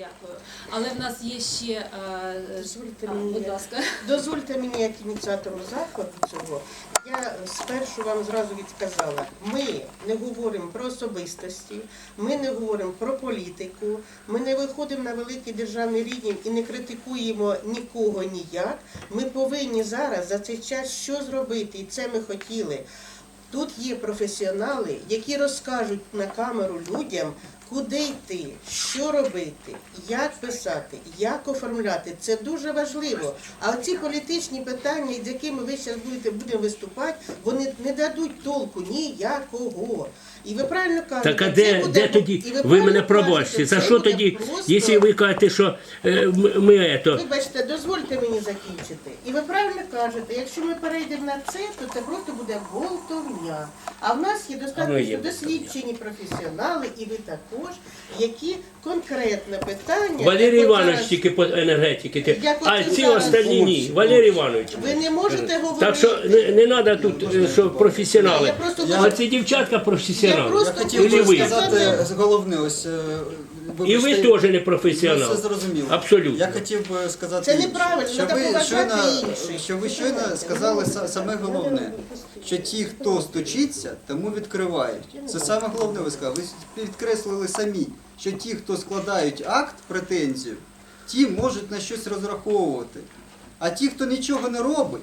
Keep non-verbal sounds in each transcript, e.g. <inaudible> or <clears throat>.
Дякую. Але в нас є ще е, Дозвольте а, мені. будь ласка. Дозвольте мені як ініціатору заходу цього. Я спершу вам зразу відказала, ми не говоримо про особистості, ми не говоримо про політику, ми не виходимо на великий державний рівень і не критикуємо нікого ніяк. Ми повинні зараз за цей час що зробити, і це ми хотіли. Тут є професіонали, які розкажуть на камеру людям, куди йти, що робити, як писати, як оформляти. Це дуже важливо. А ці політичні питання, з якими ви зараз будете будемо виступати, вони не дадуть толку ніякого. І ви правильно кажете, Так а де, буде- де тоді? і Ви правильно мене пробачте. За що тоді, просто- якщо ви кажете, що е, ми ето, Вибачте, дозвольте мені закінчити. І ви правильно кажете, якщо ми перейдемо на це, то це просто буде болтовня. А в нас є достатньо є досвідчені професіонали, і ви також, які конкретне питання. Валерій Іванович тільки по енергетики, ти- а ці зараз- остальні ні. Валерій Іванович. Ви не можете говорити. Так що не, не треба тут, е, що професіонали. Я просто А ці дівчатка Я просто хотів би ви? сказати головне, ось е, І ви вибачте, теж не ну, професіонал. Це зрозуміло. Абсолютно. Я хотів би сказати, Це неправильно, що треба ви поважати щойно, інших. що ви щойно сказали са- саме головне, що ті, хто стучиться, тому відкривають. Це саме головне, ви сказали. Ви підкреслили самі, що ті, хто складають акт претензію, ті можуть на щось розраховувати. А ті, хто нічого не робить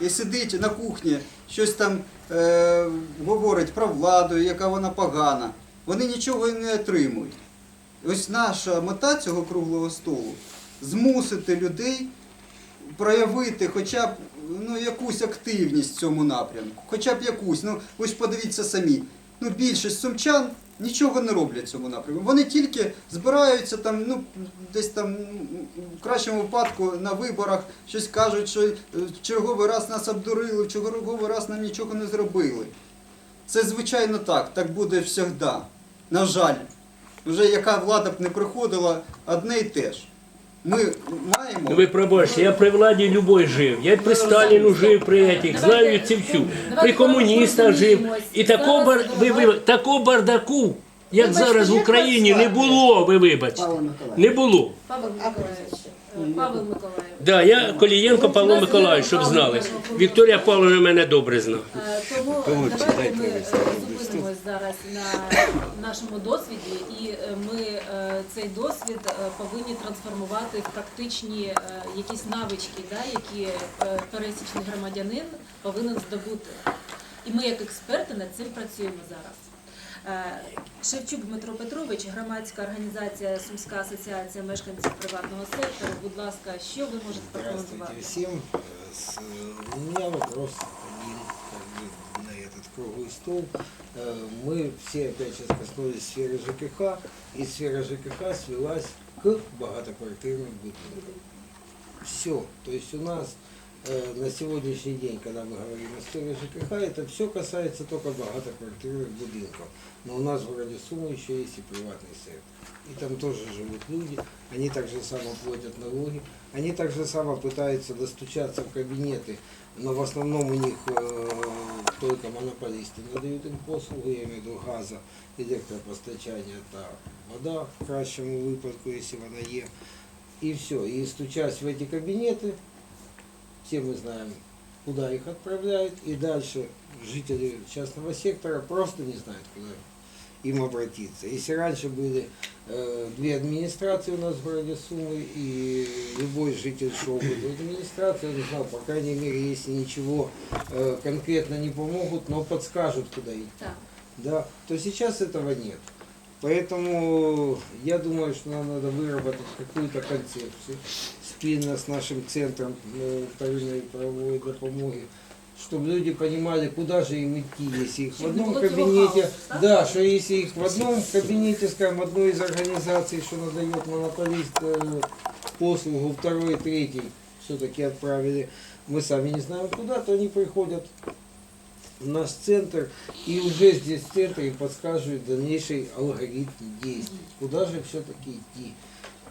і сидить на кухні, щось там е, говорить про владу, яка вона погана, вони нічого і не отримують. Ось наша мета цього круглого столу змусити людей проявити хоча б ну, якусь активність в цьому напрямку. Хоча б якусь. Ну, ви ж подивіться самі. Ну, більшість сумчан нічого не роблять в цьому напрямку. Вони тільки збираються там, ну, десь там в кращому випадку на виборах щось кажуть, що е, черговий раз нас обдурили, черговий раз нам нічого не зробили. Це звичайно так, так буде завжди. На жаль, вже яка влада б не приходила, одне й те ж. Ми маємо. Ну, Ви пробачте, я при владі любой жив. Я при Сталіну жив, при этих, знаю ці всю. При комуністах жив. І такого, бар... ви, ви... такого бардаку, як зараз в Україні, не було, ви вибачте. Не було. Павло Миколаївич. Е, Павел Миколаївч. Да, я Колієнко Павло Миколаївич, щоб знали. Вікторія Павловна мене добре знає. Е, Тому давайте ми е, зупинимось зараз на нашому досвіді, і е, ми е, цей досвід е, повинні трансформувати в практичні е, якісь навички, да, які е, пересічний громадянин повинен здобути. І ми, як експерти, над цим працюємо зараз. Е, Шевчук Дмитро Петрович, громадська організація Сумська асоціація мешканців приватного сектору. Будь ласка, що ви можете прокоментувати? Здравствуйте всем. Э, с- У меня вопрос один как бы, на этот круглый стол. Э, Мы все опять сейчас коснулись сферы ЖКХ, и сфера ЖКХ свелась к богатоквартирным будинкам. Все. То есть у нас э, на сегодняшний день, когда мы говорим о сфере ЖКХ, это все касается только богатоквартирных будинков. Но у нас в городе Сумы еще есть и приватный сектор. И там тоже живут люди, они так же само платят налоги, они так же само пытаются достучаться в кабинеты, но в основном у них э, только монополисты надают им послугу, я имею в виду газа, электропостачания, это вода в кращему випадку, если вона є. И все. И стучась в эти кабинеты, все мы знаем, куда их отправляют, и дальше жители частного сектора просто не знают, куда им обратиться. Если раньше были э, две администрации у нас в городе Сумы, и любой житель шел в эту администрацию, он знал, по крайней мере, если ничего э, конкретно не помогут, но подскажут, куда идти Так. да, то сейчас этого нет. Поэтому я думаю, что нам надо выработать какую-то концепцию спільно с нашим центром э, вторинной правовой допомоги, чтобы люди понимали, куда же им идти, если их в одном кабинете, да, что если их в одном кабинете, скажем, одной из организаций, что надает монополист э, послугу, второй, третий все-таки отправили, мы сами не знаем куда, то они приходят в наш центр, и уже здесь в центре подсказывают дальнейший алгоритм действий. Куда же все-таки идти?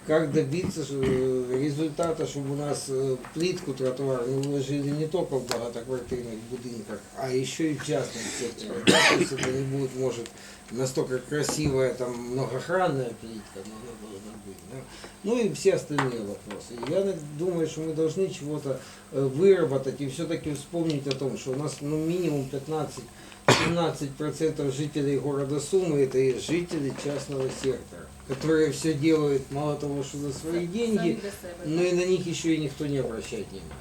как добиться э, результата, чтобы у нас э, плитку тротуарную уложили не только в багатоквартирных будинках, а еще и в частном секторе. Да, то есть это не будет, может, настолько красивая, там, многохранная плитка, но она должна быть. да. Ну и все остальные вопросы. Я на- думаю, что мы должны чего-то э, выработать и все-таки вспомнить о том, что у нас ну, минимум 15-17% жителей города Сумы это и жители частного сектора, которые все делают мало того, что за свои деньги, но и на них еще и никто не обращает внимания.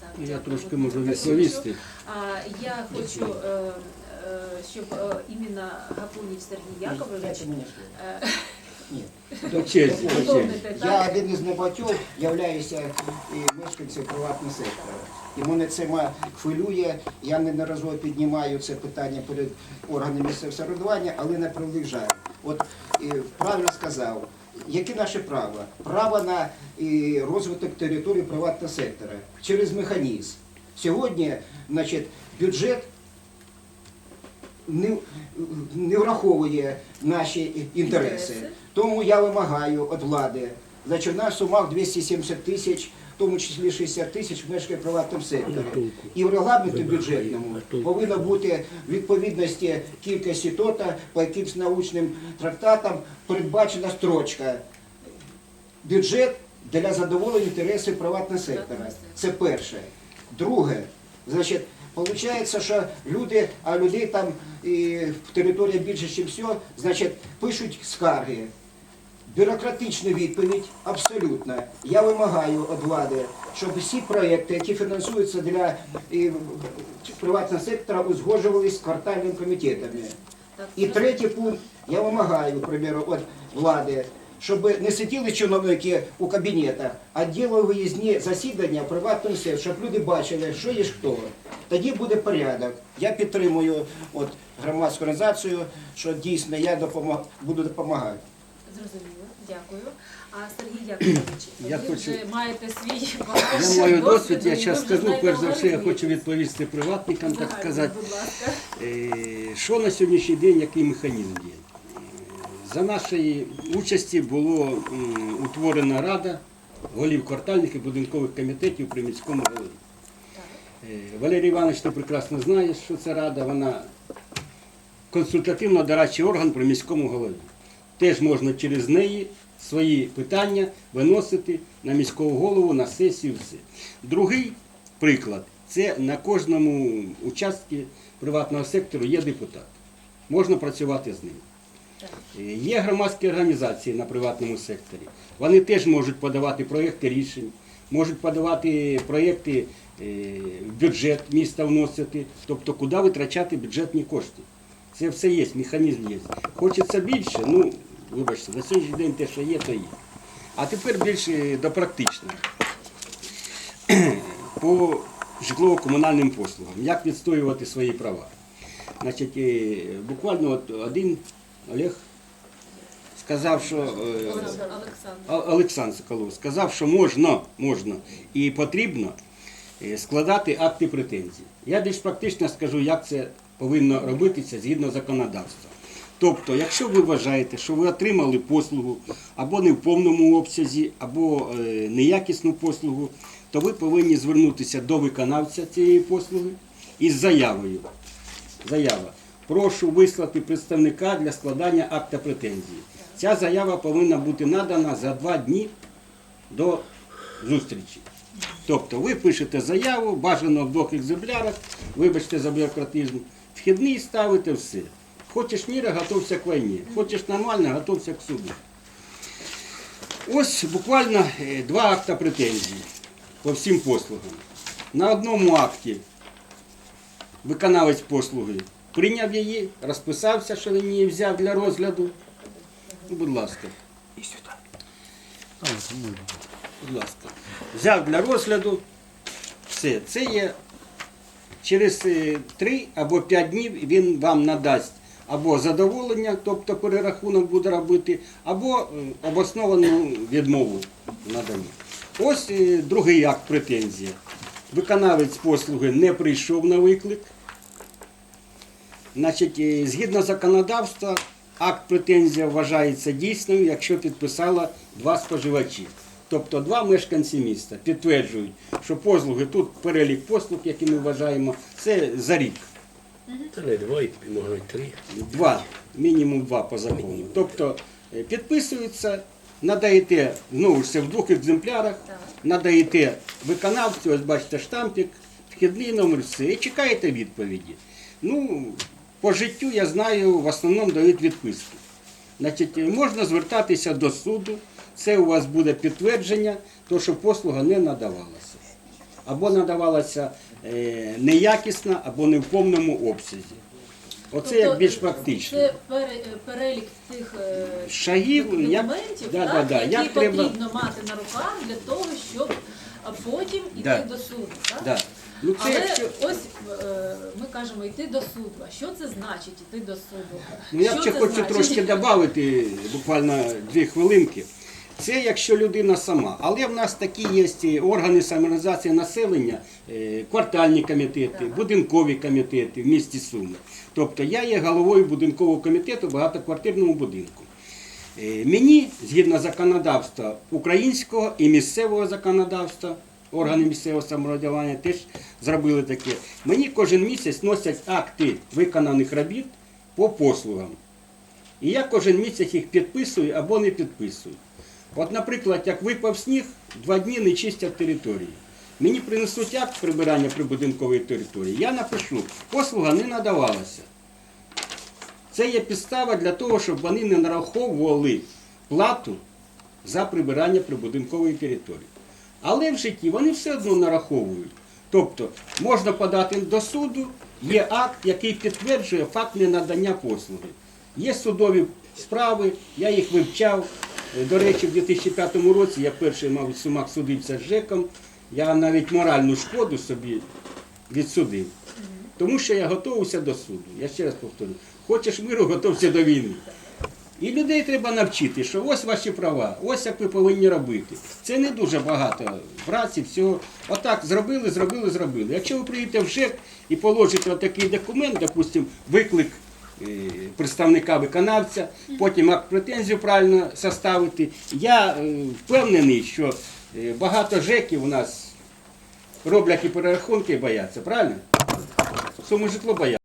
Так, Я трошки можу відповісти. А я хочу, е, е, щоб е, іменно Гапунів Сергій Яковлевич е, До честі, до честі. доповнити, Я так? один із небагатьох являюся і мешканцем приватного сектора. І мене це ма- хвилює. Я неодноразово піднімаю це питання перед органами місцевого самоврядування, але не прилежаю. От правильно сказав, яке наше право? Право на розвиток території приватного сектора через механізм. Сьогодні, значить, бюджет не, не враховує наші інтереси. Тому я вимагаю від влади, значить, в нас сумах 270 тисяч, в тому числі 60 тисяч мешкає в приватному секторі. І в регламенті бюджетному повинно бути в відповідності кількості тота по якимсь научним трактатам передбачена строчка. Бюджет для задоволення інтересів приватного сектора. Це перше. Друге, значить, Получається, що люди, а людей там і в території більше, ніж все, значить, пишуть скарги. Бюрократична відповідь абсолютно. Я вимагаю від влади, щоб всі проекти, які фінансуються для приватного сектора, узгоджувалися з квартальними комітетами. І третій пункт, я вимагаю, к примеру, від влади, щоб не сиділи чиновники у кабінетах, а діли виїзні засідання в приватному секторі, щоб люди бачили, що є хто. Тоді буде порядок. Я підтримую от, громадську організацію, що дійсно я допомог, буду допомагати. Зрозуміло, дякую. А Сергій <clears throat> Яковлевич, Я ви хочу- вже маєте свій багаж Я маю досвід, досвіду, я і ви зараз вже скажу, знаєте перш за все, я хочу відповісти приватникам, так Загально, сказати. Будь ласка. Е, Що на сьогоднішній день, який механізм є? За нашої участі було м, утворена рада голів квартальних і будинкових комітетів при міському голові. Е, Валерій Іванович, ти прекрасно знаєш, що це рада, вона консультативно-дорадчий орган при міському голові. Теж можна через неї свої питання виносити на міського голову, на сесію. Все. Другий приклад це на кожному участку приватного сектору є депутат. Можна працювати з ним. Є громадські організації на приватному секторі. Вони теж можуть подавати проєкти рішень, можуть подавати проєкти е, в бюджет міста вносити, тобто куди витрачати бюджетні кошти. Це все є, механізм є. Хочеться більше, ну, вибачте, на сьогоднішній день те, що є, то є. А тепер більше до практичного. <clears throat> По житлово-комунальним послугам. Як відстоювати свої права? Значить, е, буквально от один Олег сказав, що е, Олександр. Олександр Соколов сказав, що можна, можна і потрібно е, складати акти претензій. Я більш практично скажу, як це повинно робитися згідно законодавства. Тобто, якщо ви вважаєте, що ви отримали послугу або не в повному обсязі, або е, неякісну послугу, то ви повинні звернутися до виконавця цієї послуги із заявою. Заява. Прошу вислати представника для складання акта претензії. Ця заява повинна бути надана за два дні до зустрічі. Тобто ви пишете заяву, бажано в двох екземплярах, вибачте за бюрократизм, вхідний ставите все. Хочеш міра, готовся к війні. Хочеш нормально, готовся к суду. Ось буквально е, два акта претензій по всім послугам. На одному акті виконавець послуги прийняв її, розписався, що він її взяв для розгляду. Ну, будь ласка. І сюди. Будь ласка. Взяв для розгляду. Все, це є. Через е, три або п'ять днів він вам надасть або задоволення, тобто перерахунок буде робити, або обосновану відмову надання. Ось е, другий акт претензія. Виконавець послуги не прийшов на виклик. Значить, е, згідно законодавства, акт претензія вважається дійсною, якщо підписало два споживачі. Тобто два мешканці міста підтверджують, що послуги тут перелік послуг, які ми вважаємо, це за рік. Та не два, і може й три. Два, мінімум два по закону. Тобто е, підписується, надаєте, знову ж це в двох екземплярах, Так. надаєте виконавцю, ось бачите штампик, вхідний номер, все, і чекаєте відповіді. Ну, по життю я знаю, в основному дають відписки. Значить, можна звертатися до суду, це у вас буде підтвердження, то, що послуга не надавалася. Або надавалася е, неякісна, або не в повному обсязі. Оце як більш практично. Тобто Це перелік тих е, Шагів, як- документів, да, так, да, да, які як треба- потрібно мати на руках для того, щоб потім йти Да. до суду. Так? Да. Ну, це Але якщо... ось е, ми кажемо йти до суду. А що це значить йти до суду? Ну, я ще хочу значить? трошки <laughs> додати, буквально дві хвилинки. Це якщо людина сама. Але в нас такі є органи самоорганізації населення, е, квартальні комітети, будинкові комітети в місті Суми. Тобто я є головою будинкового комітету в багатоквартирному будинку. Е, Мені, згідно законодавства українського і місцевого законодавства, органи місцевого самоврядування теж зробили таке. Мені кожен місяць носять акти виконаних робіт по послугам. І я кожен місяць їх підписую або не підписую. От, наприклад, як випав сніг, два дні не чистять території. Мені принесуть акт прибирання прибудинкової території. Я напишу, послуга не надавалася. Це є підстава для того, щоб вони не нараховували плату за прибирання прибудинкової території. Але в житті вони все одно нараховують. Тобто можна подати до суду, є акт, який підтверджує факт ненадання послуги. Є судові справи, я їх вивчав. Е, До речі, в 2005 році я перший, мабуть, в Сумах судився з ЖЕКом. Я навіть моральну шкоду собі відсудив. Тому що я готувався до суду. Я ще раз повторю, хочеш миру, готовся до війни. І людей треба навчити, що ось ваші права, ось як ви повинні робити. Це не дуже багато праці, всього. Отак зробили, зробили, зробили. Якщо ви приїдете в ЖЕК і положите отакий документ, допустимо, виклик представника виконавця, потім акт претензію правильно составити, я е, впевнений, що е, багато ЖЕКів у нас роблять і перерахунки і бояться, правильно? Суму житло бояться.